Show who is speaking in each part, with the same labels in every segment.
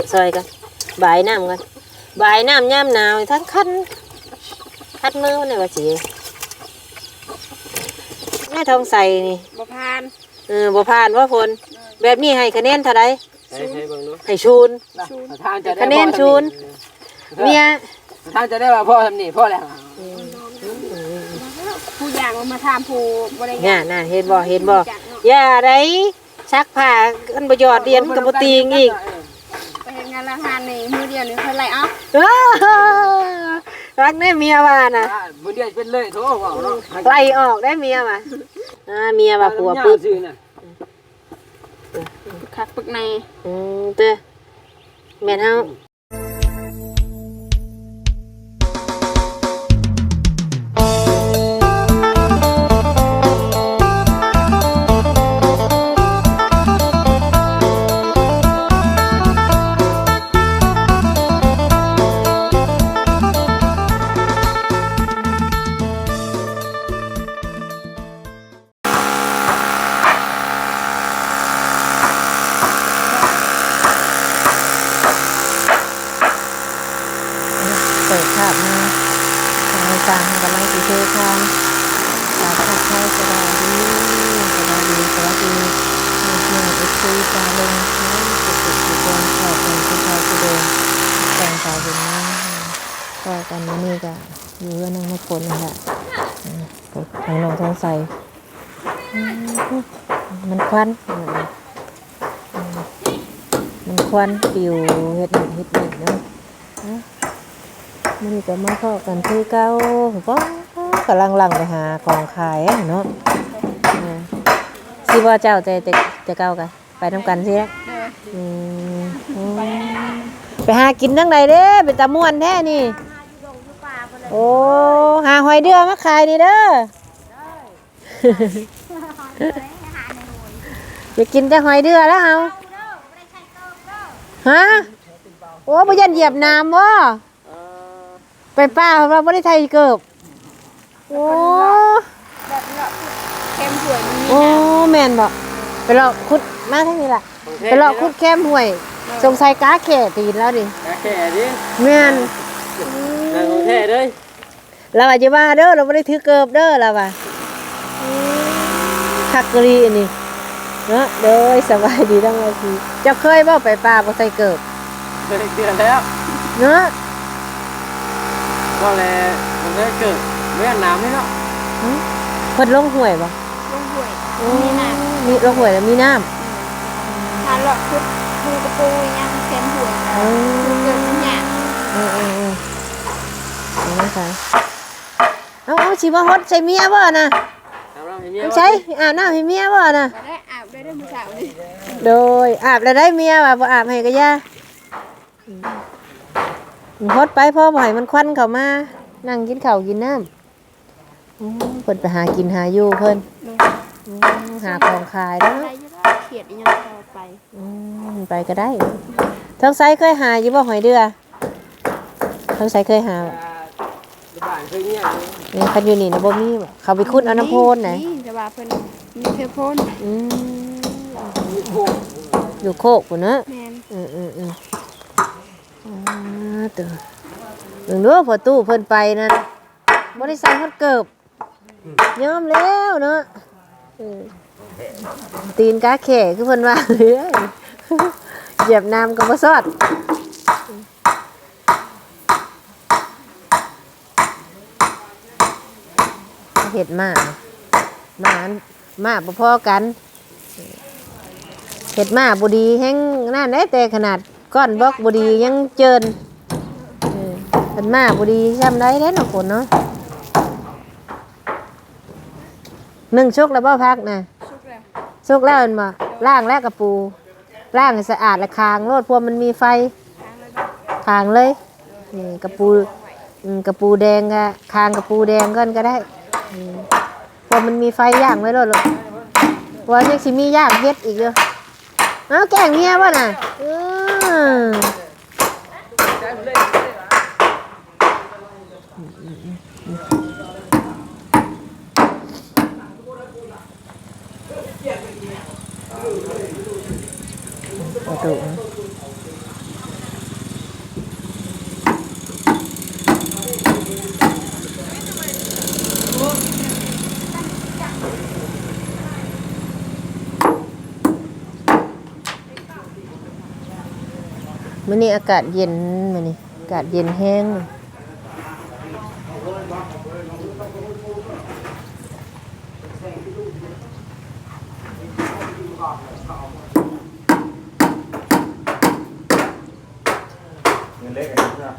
Speaker 1: อืมเสซอยกันบายน้ำกันบายน้ำย่ำหนาวทั้งคันคัดมือในว่าสิแม่ทองใส่นี่
Speaker 2: บ่ผ่าน
Speaker 1: เออบ่ผ่านว่าพลแบบนี้ให้คะแนนเท่าไร
Speaker 3: ใช้ใช้เบิ่งดู
Speaker 1: ให้ชูน
Speaker 3: ทางจะได้
Speaker 1: คะแนนชูนเมีย
Speaker 3: ทางจะได้ว่าพ่อทำนี่พ่อแล้ว
Speaker 2: ผู้อย่างมาถามผู้บ่ได้
Speaker 1: เนี่ยน่ะเห็นบ่เห็นบ่อย่าได้ซักผ้ากันบ่หยอดเรียนมันกับบ่ตีงอีก
Speaker 2: ไปเฮ็ดงานละหานนี่มื้อเดียวนี่เพิ่นไล่เอ้า
Speaker 1: อ้ารักแน่เมียว่านะ
Speaker 3: บุญเดียวเป็นเลยโถว่าเนาะ
Speaker 1: ไล่ออกได้เมียว่าอ่าเมียว่าผัวปึ๊บ
Speaker 3: ซื้อน่ะ
Speaker 2: คักปึกใน
Speaker 1: อืมเต้อแม่นเฮา เก้าก็กำลังหลังไปหากองขายอะเนาะเออสิว่าเจ้าจะจะจะเก้ากันไปทำกันสิ
Speaker 2: เด้อ
Speaker 1: อืมอืมไปหากินทั้งใดเด้เป็นตะม่วนแท้นี่โอ้หาหอยเดือมาขายนี่เด้อจะกินแต่หอยเดือแล้วเฮาฮะโอ้บ่ยันเหยียบน้ำวะ ไปป้าเราไม่ได้ไทยเกิบโอ้
Speaker 2: แบบเนาะเข้มสวยมันมี
Speaker 1: โอ้แมนบอกไปเลาะคุดมาทั้งนี้ล่ะไปเลาะคุดแคมห่วย สงสัยก้าแข่ตีนแล้วดิ
Speaker 3: แค่ดิ
Speaker 1: แม่น
Speaker 3: นางของแท้เลย
Speaker 1: เราอาจจะว่าเด้อเราไม่ได้ถือเกิบเด้อเราว่าคักกะรีอันนี้เนาะเด้อสบายดีทั้งวันทีเจ้าเคยบ่ไปป่าบ่ใส่เกิบ
Speaker 3: เคยเดือนแล้ว
Speaker 1: เนาะ
Speaker 3: ก็เลยมันก็เกิดเมื่อน้ำนี่เนาะ
Speaker 1: เพิ่นลงห่วยบ่
Speaker 2: ลงห้วย
Speaker 1: โอ้
Speaker 2: มีน้
Speaker 1: มีลงห่วยแล้วมีน้ำำ
Speaker 2: ถ้าเลาะพุดปูกระปูยังเข้มห้วย
Speaker 1: เออ
Speaker 2: เกิดมันหยาบ
Speaker 1: เออเออเออเอามาใส่เอาเอาชิมาฮดใส่เมียบ่น่ะ
Speaker 3: ทำเราให้เมีย
Speaker 1: เอาใช้อาบน้ำให้เมียบ่น่ะ
Speaker 2: บ่ได้อาบได้ได้มื้อเช้านี่
Speaker 1: โดยอาบแล้วได้เมียว่ะบ่อาบให้ก็ย่า ฮดไปพ่อบ่ให้มันควันเข้ามานั่งกินข้าวกินน้ำอืมเพิ่นไปหากินหาอยู่เพิ่นอืมหาของขายแล้ว
Speaker 2: ไปอยู่แล้วเขียดอีหยังต่อไป
Speaker 1: อืมไปก็ได้ทางไสเคยหาอยู่บ่หอยเดือทางไสเคยหาบ่
Speaker 3: บ้านเคยเงียบ
Speaker 1: นี่คันอยู่นี่นะบ่มีบ่เขาไปขุดเอาน้ำโพนน่ะ
Speaker 2: นี่แต่ว่าเพิ่นมีเทโพน
Speaker 1: อืม
Speaker 3: มีโคก
Speaker 1: อยู่โคกพุ่นเนอะ
Speaker 2: แม่น
Speaker 1: อืมอืมอืมอ่า ตัวเบิ่งดูพอตู้เพิ่นไปนั่นบ่ได้ใส่ฮอดเกิบยอมแล้วเนาะตีนกาแข่คือเพิ่นว่าเลยเหยียบน้ำก็บ่ซอดเห็ดมามานมาบ่พอกันเห็ดมาบุดีแห้งนั่นได้แต่ขนาด ก้อนบล็อกบดียังเจินเออเห็ดมาบดีช่ำได้เด้เนาะคนเนาะหนึ่งชุกแล้วบ่พักนะ
Speaker 2: สุกแล้ว
Speaker 1: ชุกแล้วเห็นบ่ล่างแล้วกระปูล่างให้สะอาดและคางโลดพวกมันมีไฟ
Speaker 2: ทางเลยบ่
Speaker 1: คางเลยนี่กระปูอืมกระปูแดงก็คางกระปูแดงก่อนก็ได้อืมพวกมันมีไฟย่างไว้โลดลูกเพราะว่ายังสิมีย่างเฮ็ดอีกเด้อ เอาแกงเมียป่ะน่ะอืมประตู มันนี่อากาศเย็นมันนี่อากาศเย็นแห้ง
Speaker 3: เงินเล็กอันนี้ใช่ไหม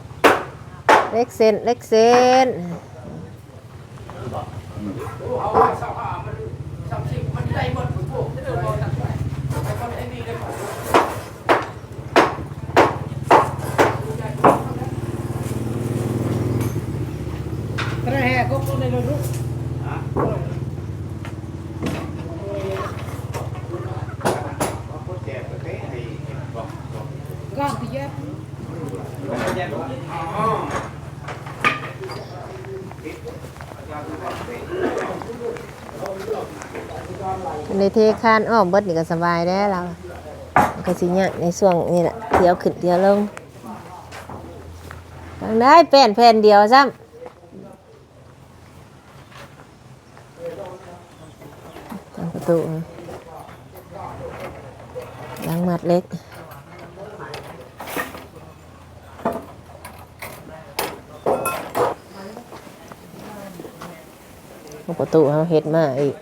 Speaker 1: เล็กเซนเล็กเซนในเทคานอ้อมเบิดนี่ก็สบายได้เรามันก็สิเนี่ยในช่วงนี่แหละเที่ยวขึ้นเที่ยวลงทางได้แผ่นแผ่นเดียวซ้ำ ทางล้างมัดเล็ก ประตูเขาเฮ็ดมาอีก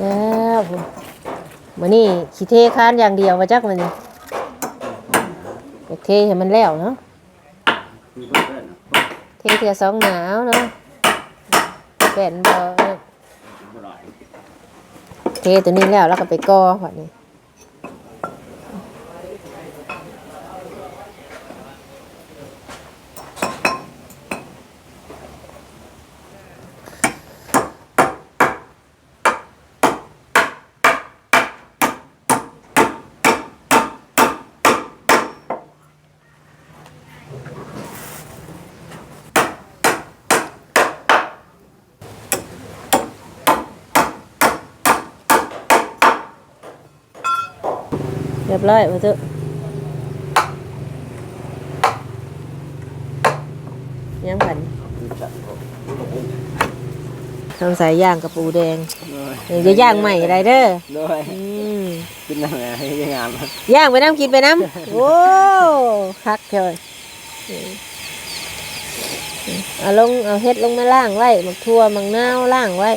Speaker 1: แล้วมันนี่ขี้เทคานอย่างเดียวมาจักมันนี่อยากเทให้มันแล้วเนาะ
Speaker 3: เถือนๆนะ
Speaker 1: เทเทียสองหนาวเนาะเป็นบ่
Speaker 3: บ่ได้
Speaker 1: เทตัวนี้แล้วแล้วก็ไปก่อพอนี้ เรียบร้อยมาเถอะยังผัน
Speaker 3: จัดบ่
Speaker 1: ทำสายย่างกับปูแดง
Speaker 3: เลย
Speaker 1: เดี๋ยวจะย่างใหม่อะไรเด้อ
Speaker 3: เลย
Speaker 1: อืม
Speaker 3: กินนั่นแหละให้ยังงาม
Speaker 1: ย่างไปน้ำกินไปน้ำโอ้คักเลยเอาลงเอาเฮ็ดลงมาล่างไว้หมักทั่วหมักนาวล่างไว้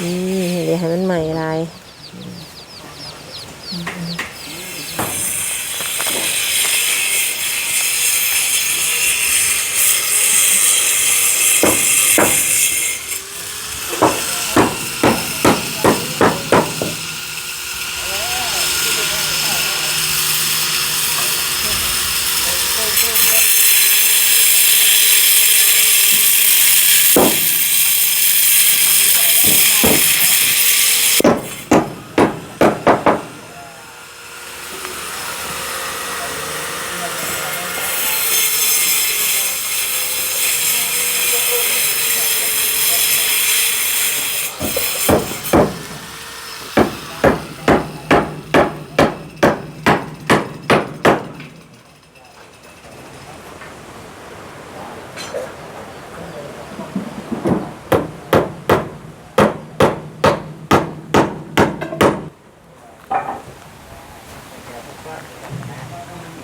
Speaker 1: อืมเดี๋ยวให้มันใหม่ลาย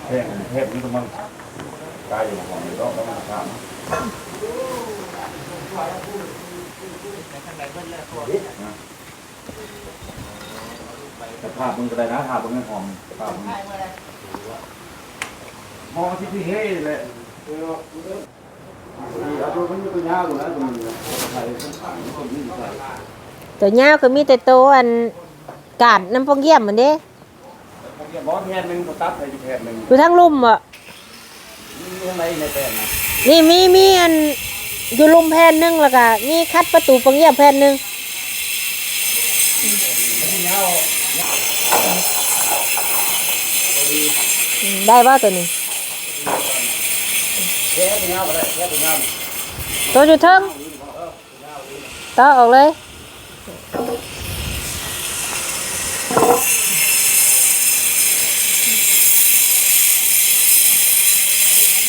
Speaker 4: เทพเทพนี่มันกายอยู่ของมันต้องต้องทำแต่ภาพมึงก็ได้นะภาพมึงไม่หอมภาพมึงมองที่พี่เฮ้เลยเอาตัวมันก็ยาวตัวนี้ใส่ข้างขางคนนี้ใส่
Speaker 1: ตัวยาวก็มีแต่โตวอันกาดน้ำปองเยี่ยมเหมันเด้
Speaker 4: บอสแทนหนึ่งตัดไปแทนหนึ่ง
Speaker 1: อยู่ทั้งลุ่มอะ
Speaker 4: นี่ข้างในในแผ่นนะ
Speaker 1: นี่มีมีอันอยู่ลุ่มแผ่นหนึงแล้วก็มีคัดประตูปองเยี่ยมแผ่นหนึงอืมได้ป่ะตัวนี้
Speaker 4: แค่เป็นเงาก็ได้แค่เป็นเงา
Speaker 1: ตัวอยู่เทิงต่อออกเลย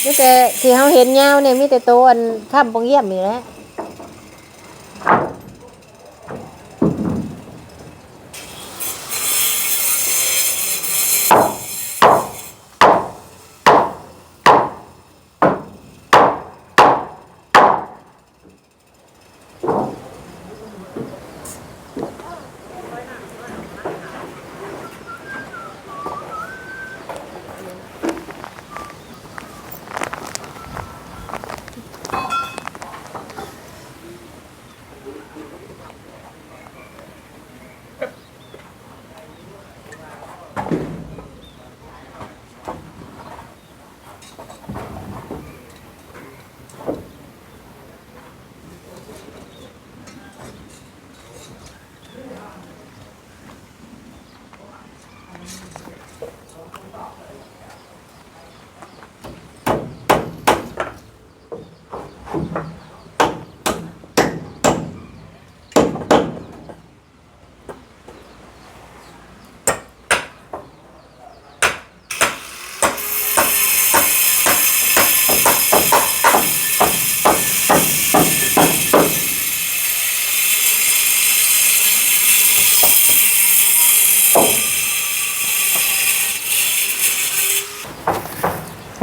Speaker 1: มีแต่ที่เขาเห็นยาวเนี่ยมีแต่โตอันข้ามปงเยี่ยมอยู่แล้ว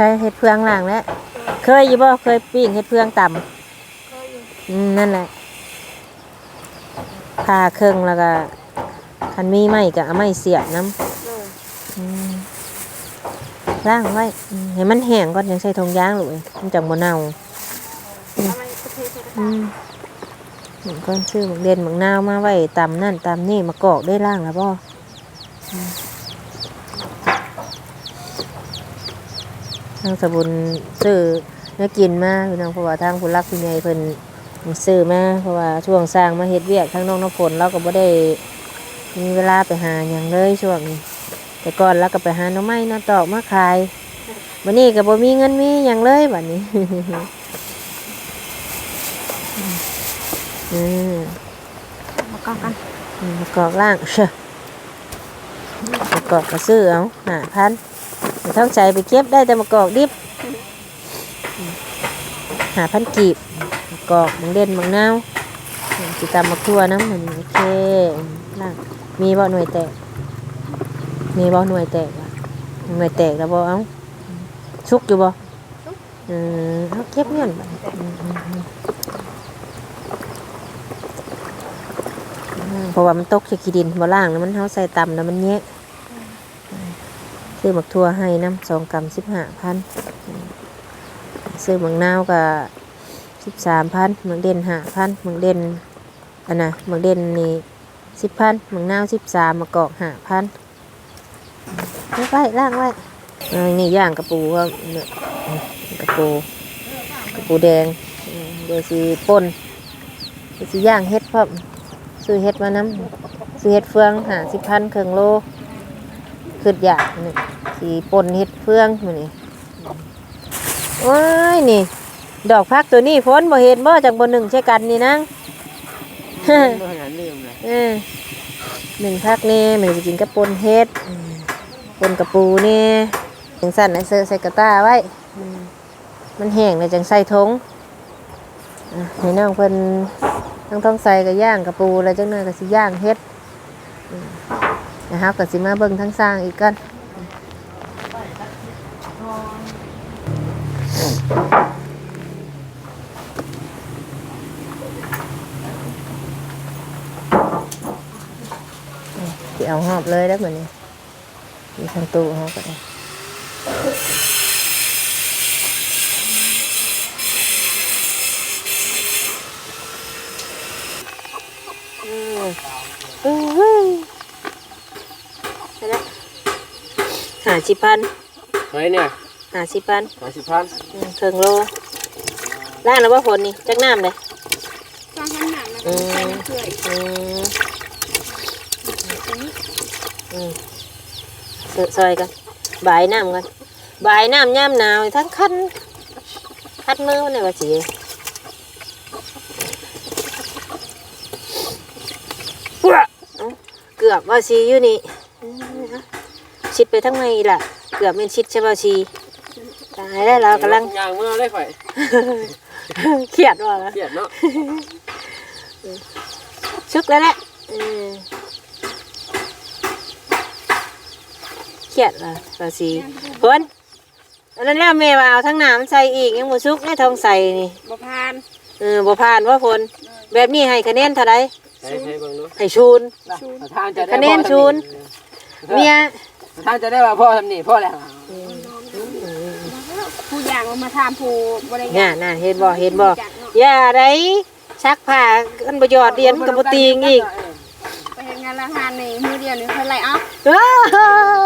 Speaker 1: ใช่เห็ดเพืองหลังแล้วเคยอยู่บ่เคยปิ้งเห็ดเพืองต่
Speaker 2: เคยอยู่ำ
Speaker 1: อืมนั่นแหละผ่าเครื่องแล้วก็คันมีไม้ก็เอาไม้เสียบน้ำ
Speaker 2: เลย
Speaker 1: อืมล้างไว้อืมให้มันแห้งก่อนยังใส่ทงยางหรือมันจังบ่เน่า
Speaker 2: เอามาประเทศเทศ
Speaker 1: อืมเหมือนก้อนซื้อหมักเด่นหมักนาวมาไว้ตำนั่นตำนี่มากอกได้ล่างแล้วบ่อืม ทางสบุนซื้อเนื้อกินมาพี่น้องเพราะว่าทางผู้รักผู้ใหญ่เพิ่นซื้อมาเพราะว่าช่วงสร้างมาเฮ็ดเวียกทั้งน้องน้ำฝนเราก็บ่ได้มีเวลาไปหาอย่างเลยช่วงนี้แต่ก่อนเราก็ไปหาหน่อไม้หน่อตอกมาขายวันนี้ก็บ่มีเงินมีอย่างเลยบัดนี้อืม
Speaker 2: มากองกัน
Speaker 1: มากอกล่างเชอะมากอกกระซื้อเอาหาพัน ไม่ต้องใจไปเก็บได้แต่มากอกดิบหาพันกีบมากอกมังเด่นมังนาจิตำมาทั่วน้ำมันโอเคอืมล่างมีบ่หน่วยแตก มีบ่หน่วยแตกหน่วยแตกแล้วบ่เอาชุกอยู่บ่อเอาเก็บเงินเพราะว่ามันตกจากขี้ดินบ่ล่างแล้วมันเฮาใส่ตำแล้วมันแยะ ซื้อหมักทั่วให้น้ำสองกรัมสิบห้าพันซื้อหมักนาวก็สิบสามพันหมักเด่นห้าพันหมักเด่นอันนะหมักเด่นนี่สิบพันหมักนาวสิบสามหมะกอกห้าพันไว้ไว้ล่างไว้นนี้ย่างกระปูก็เนี่ยกระปูกระปูแดงเดี๋ยวสีป่นเดี๋ยวสีย่างเฮ็ดพร้อมซื้อเห็ดมาน้ำซื้อเห็ดเฟืองหาสิบพันเครื่องโล ขึ้นอยากนี่สีปนเห็ดเฟืองมานี่ว้ายนี่ ดอกพักตัวนี้ฝนบ่เห็นบ่จากบนหนึ่งใช่กันนี่นัง
Speaker 3: เมื่อไหร่ลืมเลย
Speaker 1: เออหนึ่งพักนี่มันจะกินกับปนเห็ดอืมปนกระปูนี่จังสั่นในะเสื้อใส่กระต้าไว้อืมมันแห้งเลยจังใส่ทงอะให้น้องเพิ่นทั้งท้องใส่กับย่างกับปูแล้วจังเลยกับสิย่างเฮ็ดอืม นะครับกับสิมาเบิ่งทั้งสร้างอีกกันสิเอาหอบเลยได้วเหมือนนี้มีทางตู้หอบก็ได้อืมอือเฮ้ยไปละ หาสิพัน
Speaker 3: เฮ้ยเนี่ย
Speaker 1: หาสิพัน
Speaker 3: สามสิบพัน
Speaker 1: อืมเครื่องโลล่างแล้วว่าฝนนี่จักน้ำเลย
Speaker 2: สร้างขนาดแล้วก็ใส่น้ำเกลืออีก
Speaker 1: อืม
Speaker 2: ตัวนี้
Speaker 1: อืมเสือซอยกันบายน้ำกันบายน้ำย่ำหนาวทั้งคันคัดมือมันเลยว่าสิปุ๊ะเอ้าเกือบว่าสีอยู่นี่อืมเอา ชิดไปทั้งในล่ะ เกือบเป็นชิดใช่ป่ะชีตาหายแล้วเรากำลัง
Speaker 3: ยางเมื่อได้ข่อย
Speaker 1: เครียดว่าแล้ว
Speaker 3: เครียดเนาะ
Speaker 1: ชุกแล้วแหละเออเครียดละภาษีเพิ่นอันนั้นแล้วแม่ว่าเอาทั้งน้ำใส่อีกยังบ่ชุกได้ทองใส่นี่
Speaker 2: บ่ผ่าน
Speaker 1: เออบ่ผ่านว่าพลแบบนี้ให้คะแนนเท่าได
Speaker 3: ใช้ใช้เบิ่งเนาะ
Speaker 1: ให้ชูน
Speaker 3: ทางจะได้
Speaker 1: คะแนนศูนย์เมีย
Speaker 3: ทางจะได้ว่าพ่อทำนี่พ่อแล้ว
Speaker 2: ผู้อย่างมันมาถามผู้บ่ได้
Speaker 1: น่ะน่ะเห็นบ่เห็นบ่
Speaker 2: จักเนาะ
Speaker 1: อย่าได้ชักผ้ากันบ่หยอดเรียนกับบ่ตีงอีก
Speaker 2: ไปเฮ็ดงานละทานนี่มื้อเดียวนี่ค่อยไล่ออก
Speaker 1: อ้าว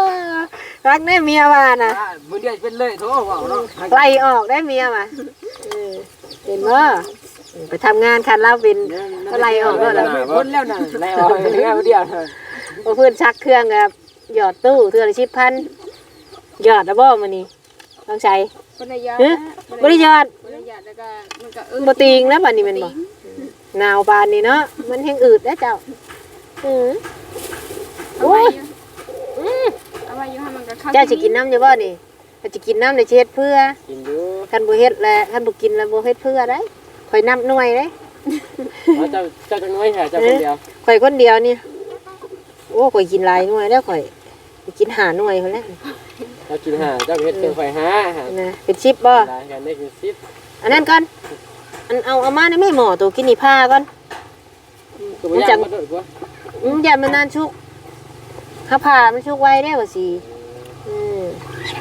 Speaker 1: รักแน่เมียว่าน่ะ
Speaker 3: มือเดียวเป็นเลยโถว่าเนาะ
Speaker 1: ไล่ออกได้เมียมาเออเห็นว่าไปทำงานคันเราเป็นก็ไล่ออกก็แล้ว
Speaker 3: พ้นแล้วน่ะไล่ออกแค่มือเดียว
Speaker 1: พอเพื่อนชักเครื่องกับ หยอดตู้เทือละชิบพันหยอดนะบ่มันนี่ต้องใช้
Speaker 2: บ่ได้ยอด
Speaker 1: เฮ้ยบริหยอด
Speaker 2: บ่ได้ยอดแล้วก็มันก็
Speaker 1: บ่ติงแล้วบัดนี้แมันบ่หนาวปานนี้เนาะมันแห้งอืดแล้วเจ้าอือ
Speaker 2: เอาไว้อยู่เอาไว้อยู่ให้มันก็เข้า
Speaker 1: เจ้าสิกินน้ำอยู่บ่นี่ถ้าสิกินน้ำในสิเฮ็ดเพื่อ
Speaker 3: กินอยู่
Speaker 1: คันบ่เฮ็ดแล้วคันบ่กินแล้วบ่เฮ็ดเพื่อได้ข่อยนับหน่วยเด้
Speaker 3: เจ้าเจ้าจังน้อยแห่เจ้าคนเดียว
Speaker 1: ข่อยคนเดียวนี่โอ้ข่อยกินหลายหน่วยแล้วข่อย ไปกินหาหน่วยพุ่นแหล้ว
Speaker 3: เจ้ากินหาเจ้าเฮ็ดเกินไฟหาหา
Speaker 1: นะเป็นชิปบ่
Speaker 3: ได้กันได้กินซิป
Speaker 1: อันนั้นก่อนอันเอาเอามาในแม่หมอตัวกินนี่ผ้าก่อน
Speaker 3: คือบ่อยากมาโดดกว่า
Speaker 1: อืมอย่ามันนานชุกข้าผ่ามันชุกไว้ได้บ่สิอืม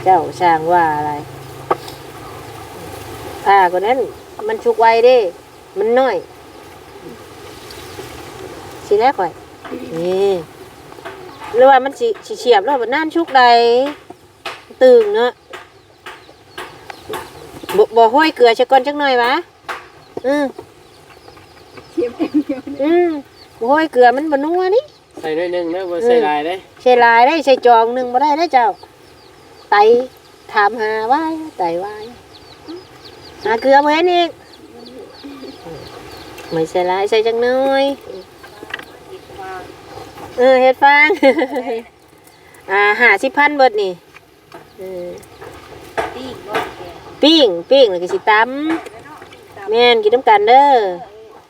Speaker 1: เจ้าช่างว่าอะไรผ้าก็นั้น มันชุกไว้เด้ มันน้อยสิได้ข่อยนี่ หรือว่ามันสิสิเฉียบแล้วบ่นานชุกใดตึงเนาะบ่บ่ห้อยเกลือซะก่อนจักหน่อยวะอืม
Speaker 2: เทียมเองเดียว
Speaker 1: อืมบ่ห้อยเกลือมันบ่นัวนี่
Speaker 3: ใส่หน่อยนึงนะบ่ใส่หลายเด้
Speaker 1: ใช่ลายได้ใช่จองหนึ่งบ่ได้ได้เจ้า ไตถามหาไว้ไตไว้หาเกลือบ่เห็นอีกไม่ใช่ลายใส่จังน้อย เออเฮ็ดฟาง อ่าหาสิพันเบิดนี่เออ
Speaker 2: ตีบ่
Speaker 1: ปิ้งปิ้งแล้วก็สิตำแม่นกินน้ำกันเด้อ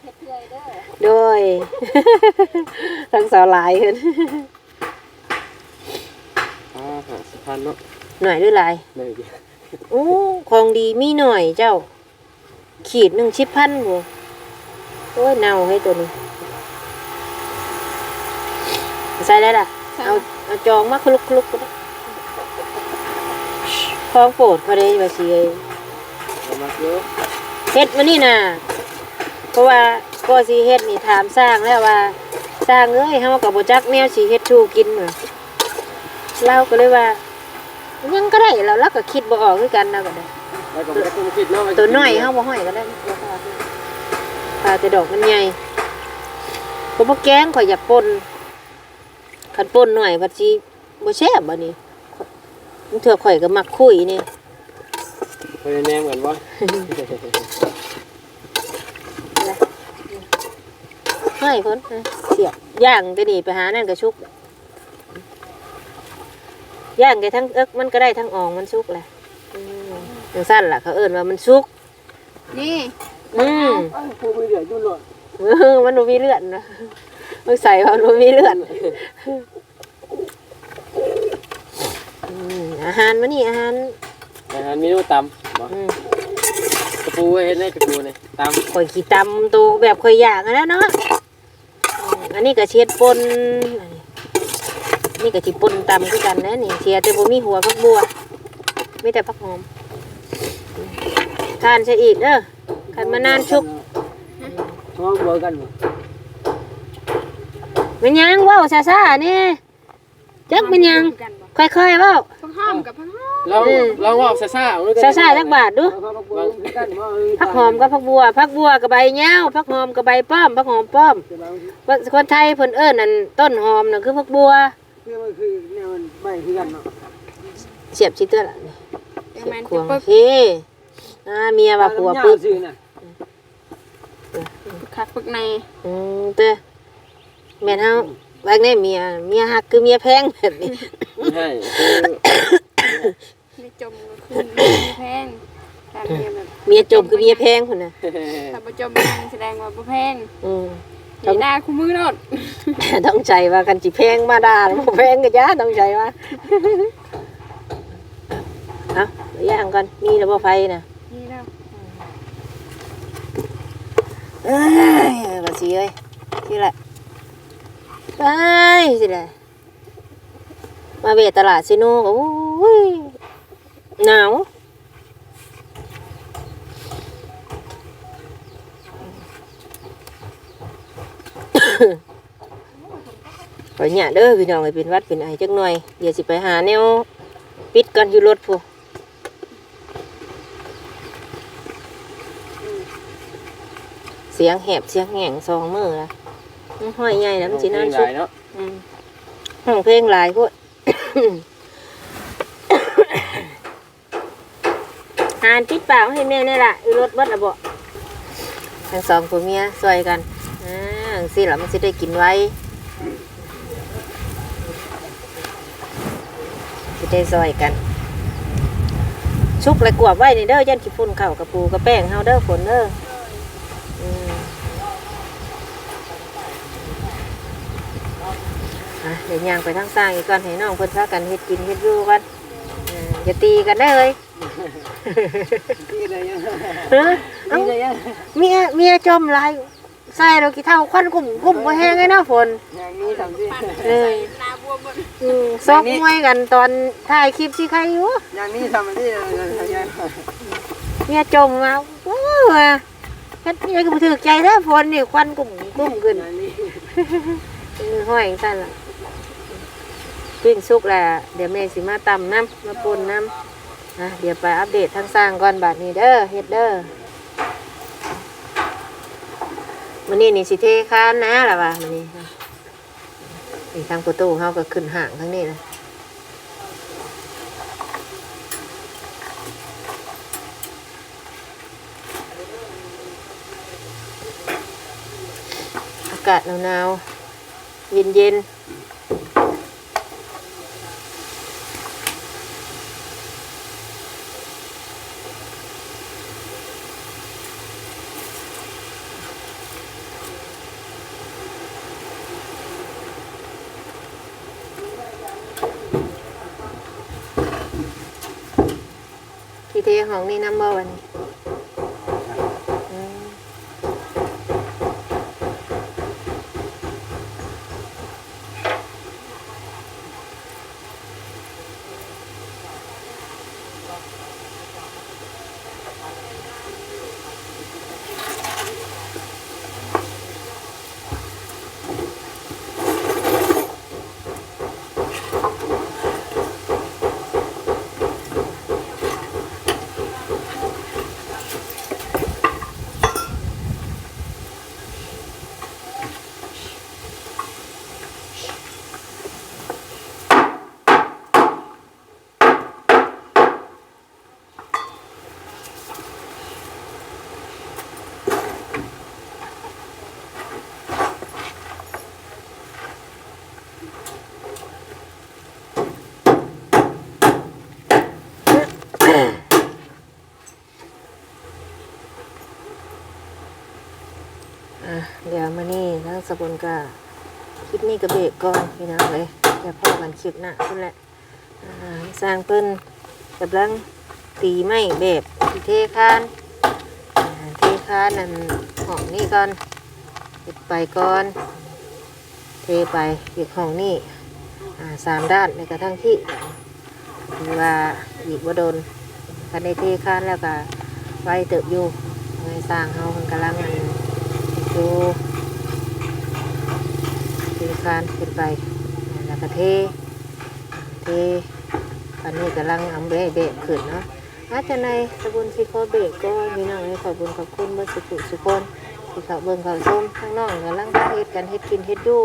Speaker 2: เฮ็ดเพื่อยเด้อ
Speaker 1: โดย ทั้งสาวหลายขึ้น
Speaker 3: อ่าหาสิพันเนาะ
Speaker 1: หน่อยหรือหลาย
Speaker 3: เลยดิ
Speaker 1: โอ้ของดีมีหน่อยเจ้า ขีดหนึ่งชิบพันบัวโอ้ยเน่าให้ตัวนี้ ใส่ได้ล่ะเอาเอาจองมาคลุกคลุกก็ได้ของโปรดเขาได้มาสิเอ้ย
Speaker 3: เอามาเยอะ
Speaker 1: เฮ็ดมานี่น่ะเพราะว่าก็สิเฮ็ดนี่ถามสร้างแล้วว่า สร้างเอ้ยเฮากับบ่จักแนวสิเฮ็ดชูกินเหรอเราก็เลยว่ายังก็ได้แล้วเราก็คิดบ่ออกคือกันนะก็ได้
Speaker 3: แล้วก็ไม่ได้คุ้มคิดเนาะ
Speaker 1: ตัวน้อยเฮาบ่ห้อยก็ได้บ่พาพาแต่ดอกมันใหญ่ก็บ่แกงข่อยอยากป่น คันป่นหน่อยบัดสิบ่แซ่บบัดนี้มันเถื่อข่อยก็มักคุยนี่
Speaker 3: ไปแนมกันบ่
Speaker 1: ให้เพิ่นเสียบย่างแต่นี่ไปหานั่นก็ชุกย่างได้ทั้งเอิกมันก็ได้ทั้งอ่องมันสุกแหละอืมจังซั่นล่ะ เขาเอิ้นว่ามันสุก
Speaker 2: นี่
Speaker 1: อืม
Speaker 3: ผู้มือเดือดยุ่นหลด
Speaker 1: เออมันบ่มีเลือดนะ มันใส่ว่ามันบ่มีเลือดอืมอาหารมานี่อาหาร
Speaker 3: อาหารเมนูตำบ่
Speaker 1: อืม
Speaker 3: กระปูเฮ็ดได้กระปูนี่ตำ
Speaker 1: ข่อยขี้ตำตัวแบบข่อยอยากอะนะเนาะอืมอันนี้ก็เช็ดปนอันนี้นี่ก็สิปนตำคือกันนะนี่เสียแต่บ่มีหัวผักบัวมีแต่ผักหอมอืมทานซะอีกเด้อคันมานานชุบ
Speaker 3: ท้องเบอกันบ่
Speaker 1: มันยังเว้าซ่าๆนี่จักมันยัง
Speaker 2: กันบ่
Speaker 1: ค่อยๆเว้า
Speaker 2: พังห้อมกับพังห้อม
Speaker 3: ลองลองว่าซ่าๆเอาด้วยกัน
Speaker 1: ซ่าๆจักบาทดูผักหอมกับผักบัวผักบัวกับใบเงาวผักหอมกับใบป้อมผักหอมป้อมว่าคนไทยเพิ่นเอิ้นนั่นต้นหอมนั่นคือผักบัว
Speaker 3: คือมันคือเนี่ยมันใบคือกันเนาะ
Speaker 1: เสียบชิเตอร์ละนี่
Speaker 2: เดี๋ยว
Speaker 1: เสีย
Speaker 2: มั
Speaker 1: บ
Speaker 2: น
Speaker 1: ขว
Speaker 2: จะ
Speaker 1: ง
Speaker 2: ปึ๊
Speaker 1: โอบเคอ่าเมียว่าผัวปึ๊บ
Speaker 3: ซื่อน่ะ
Speaker 2: คักปึกใน
Speaker 1: อืมเต้อ แม่นเฮาว่าไงเมียเมียฮักคือเมียแพงแบบนี้
Speaker 3: ใช่
Speaker 2: นี่จมก็คือเมียแพงถ้าเมียแบบ
Speaker 1: เมียจมคือเมียแพงพุ่นน่ะ
Speaker 2: ถ้าบ่จมมันแสดงว่าบ่แพง
Speaker 1: อืม
Speaker 2: เห็นหน้าคู่มือโนด
Speaker 1: ต้องใจว่ากันสิแพงมาด่าแล้วบ่แพงก็ย่าต้องใจว่าเอาเดี๋ยวย่างก่อนมีแล้วบ่ไฟน่ะ
Speaker 2: นี่แล้ว
Speaker 1: เอ้ยบ่สิเอ้ยสิแหละ ไปสิแหละมาเวตลาดซิโนก็โอ้ยหนาวขอเนี่ยเด้อพี่น้องให้เป็นวัดเป็นไอจักหน่อย เดี๋ยวสิไปหาแนวปิดกันอยู่รถพูเสียงแหบเสียงแห่งสองมือละ ห้อยใหญ่แล้วมันสินั่น
Speaker 3: ห
Speaker 1: สุ
Speaker 3: ลา
Speaker 1: ด
Speaker 3: ยเนาะ
Speaker 1: อืมห้องเพลงหลายพวกหานปิดปากให้แม่นี่ล่ะอือรถเบัดละบ่ทั้งสองผัวเมียซอยกันอ่าสิล่ะมันสิได้กินไว้สิได้ซอยกันชุกและกวบไว้นี่เด้อยันขี้ฝุ่นเข้ากับปูกับแป้งเฮาเด้อฝนเด้ออืม อะเดี๋ยวย่างไปทางสร้างอีกก่อนให้น้องเพิ่นพากันเฮ็ดกินเฮ็ดอยู่กันอ่าอย่าตีกันได้อเลย
Speaker 3: นี่เลยยัง
Speaker 1: เออเอ้า
Speaker 3: นี่เลยยัง
Speaker 1: เมียเมียจมหลายใส่เรากี่เท่าควันกลุ่มกลุ่มก็แห้งไงเนาะฝน
Speaker 3: ยังมีทำที่
Speaker 1: เออ
Speaker 2: หน้าบวมหมด
Speaker 1: อืมซอกมวยกันตอนถ่ายคลิปสิใครอยู่
Speaker 3: ยังมีทำที่ยัง
Speaker 1: เมียจมมาโอ้ยเฮ็ดยังก็บ่ถือใจแท้ฝนนี่ควันกลุ่มกลุ่มขึ้น
Speaker 3: ยังมี
Speaker 1: เออห้อยสั่นล่ะ ปิ้งสุกแล้วเดี๋ยวแม่สิมาตำน้ำมาป่นน้ำนะเดี๋ยวไปอัปเดตทางสร้างก่อนบัดนี้เด้อเฮ็ดเด้อมื้อนี้นี่สิเทคานนะล่ะว่ามื้อนี้นี่ทางประตูเฮาก็ขึ้นห่างทางนี้นะอากาศหนาวๆเย็นๆ ห้องนี่น้ำบ่วันนี้อืมอะเดี๋ยวมา นี่ทั้งสบุนก็คลิปนี้ก็เบรกก่อนพี่น้องเลยเดี๋ยวพ่อกันคลิปหน้าพุ่นแหละสร้างเพิ่นกำลังตีไม้แบบเทคานเทคานนั่นห้องนี้ก่อนปิดไปก่อน เทไปอีกห้องนี่สามด้านในกระทั่งที่คือว่าอีกว่าโดนกันในเทคานแล้วก็ไว้เติบอยู่ไว้สร้างเฮามันกำลังอัน ทานขึ้นไป แล้วก็เท เทอันนี้กำลังเอาเบะเบะขึ้นเนาะอาจารย์ในสบุนสิโคเบะก็มีน้องให้ขอบุญขอบคุณเบอร์สุขุสุคนที่เขาเบิ่งเขาชมข้างนอกกำลังเฮ็ดกันเฮ็ดกินเฮ็ดดู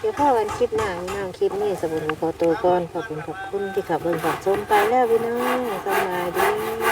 Speaker 1: เดี๋ยวพ่อกันคลิปหน้าพี่น้องคลิปนี้สบุนขอตัวก่อนขอบคุณขอบคุณที่ขับเบิ่งขับชมไปแล้วพี่น้องสบายดี